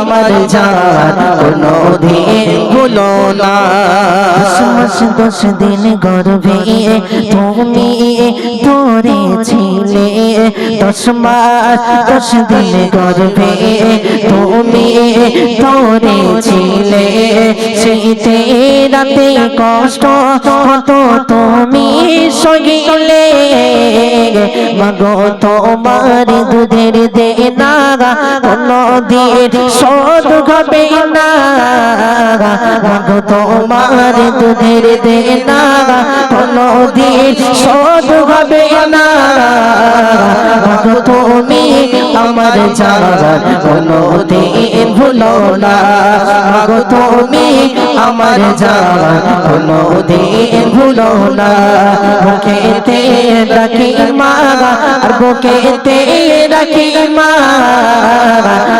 আমার জান কোনো দিন ভুলো না। দশ মাস, দশ দিন গর্ভে তুমি ধরেছিলে। দশ মাস, দশ দিন গর্ভে তুমি ধরেছিলে। শীতে রাতে কষ্ট কত তুমি সগিলে মাগো তোমার দুধের দিন শোধ হবে না মাগো তোমার দুধের দিন শোধ হবে না মাগো তুমি আমার জান কোনো দিন ভুলো না। তুমি আমার জান কোনো দিন ভুলো না। বুকেতে রাখি মা, আর বুকেতে রাখি মা।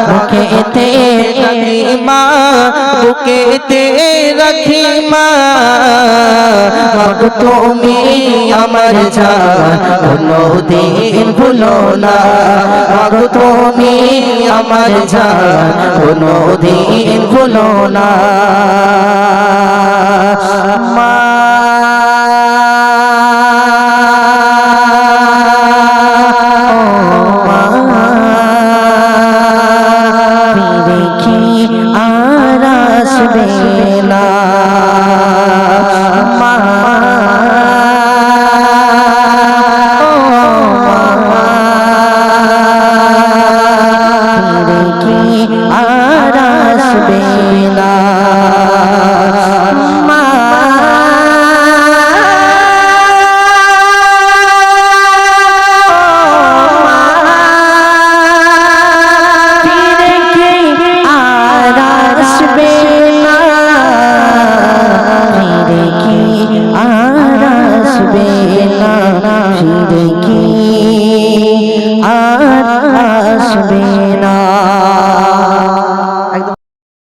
বুকেতে রাখি মা, বুকেতে রাখি মা। তুমি আমার জান কোনো দিন ভুলো না। মাগো তুমি আমার জান কোনো দিন ভুলো না। আসবে না